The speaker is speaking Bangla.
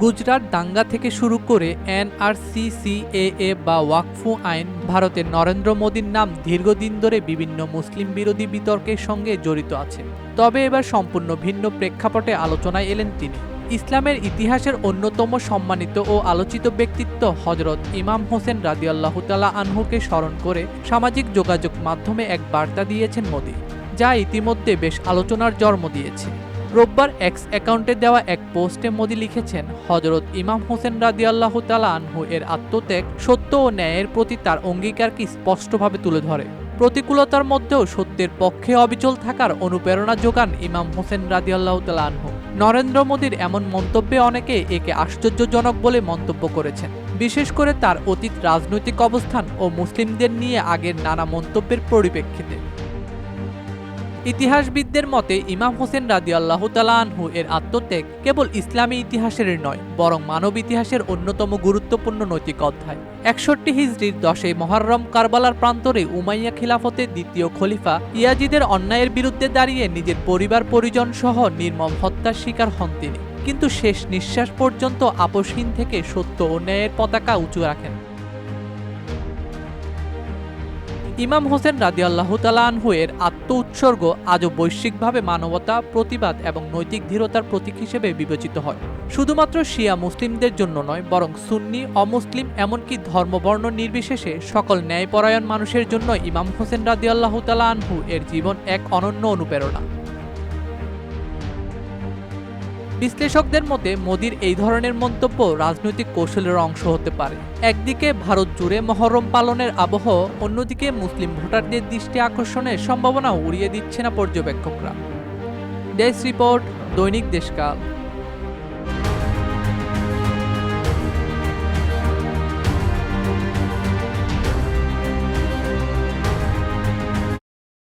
গুজরাট দাঙ্গা থেকে শুরু করে এনআরসিসিএএ বা ওয়াকফু আইন ভারতের নরেন্দ্র মোদীর নাম দীর্ঘদিন ধরে বিভিন্ন মুসলিম বিরোধী বিতর্কের সঙ্গে জড়িত আছে। তবে এবার সম্পূর্ণ ভিন্ন প্রেক্ষাপটে আলোচনায় এলেন তিনি। ইসলামের ইতিহাসের অন্যতম সম্মানিত ও আলোচিত ব্যক্তিত্ব হজরত ইমাম হোসেন রাদিয়াল্লাহু তালা আনহুকে স্মরণ করে সামাজিক যোগাযোগ মাধ্যমে এক বার্তা দিয়েছেন মোদী, যা ইতিমধ্যে বেশ আলোচনার জন্ম দিয়েছে। রোববার এক্স অ্যাকাউন্টে দেওয়া এক পোস্টে মোদী লিখেছেন হজরত ইমাম হোসেন রাদিয়াল্লাহু তালা আনহু এর আত্মত্যাগ সত্য ও ন্যায়ের প্রতি তার অঙ্গীকারকে স্পষ্টভাবে তুলে ধরে। প্রতিকূলতার মধ্যেও সত্যের পক্ষে অবিচল থাকার অনুপ্রেরণা যোগান ইমাম হোসেন রাদিয়াল্লাহু তালা আনহু। নরেন্দ্র মোদীর এমন মন্তব্যে অনেকে একে আশ্চর্যজনক বলে মন্তব্য করেছেন। বিশেষ করে তার অতীত রাজনৈতিক অবস্থান ও মুসলিমদের নিয়ে আগের নানা মন্তব্যের পরিপ্রেক্ষিতে। ইতিহাসবিদদের মতে, ইমাম হোসেন রাদি আল্লাহ আনহু এর আত্মত্যাগ কেবল ইসলামী ইতিহাসের নয়, বরং মানব ইতিহাসের অন্যতম গুরুত্বপূর্ণ নৈতিক অধ্যায়। একষট্টি হিজড়ির দশে মহারম কারবালার প্রান্তরে উমাইয়া খিলাফতের দ্বিতীয় খলিফা ইয়াজিদের অন্যায়ের বিরুদ্ধে দাঁড়িয়ে নিজের পরিবার পরিজন সহ নির্মম হত্যার শিকার হন তিনি। কিন্তু শেষ নিঃশ্বাস পর্যন্ত আপোষহীন থেকে সত্য ও ন্যায়ের পতাকা উঁচু রাখেন। ইমাম হোসেন রাজি আল্লাহ আনহু এর আত্ম উৎসর্গ আজও বৈশ্বিকভাবে মানবতা, প্রতিবাদ এবং নৈতিক দৃঢ়তার প্রতীক হিসেবে বিবেচিত হয়। শুধুমাত্র শিয়া মুসলিমদের জন্য নয়, বরং সুন্নি, অমুসলিম এমনকি ধর্মবর্ণ নির্বিশেষে সকল ন্যায়পরায়ণ মানুষের জন্য ইমাম হোসেন রাজি আল্লাহ আনহু এর জীবন এক অনন্য অনুপ্রেরণা। বিশ্লেষকদের মতে, মোদির এই ধরনের মন্তব্য রাজনৈতিক কৌশলের অংশ হতে পারে। একদিকে ভারত জুড়ে মহরম পালনের আবহ, অন্যদিকে মুসলিম ভোটারদের দৃষ্টি আকর্ষণের সম্ভাবনা উড়িয়ে দিচ্ছে না পর্যবেক্ষকরা। দেশ রিপোর্ট, দৈনিক দেশকাল।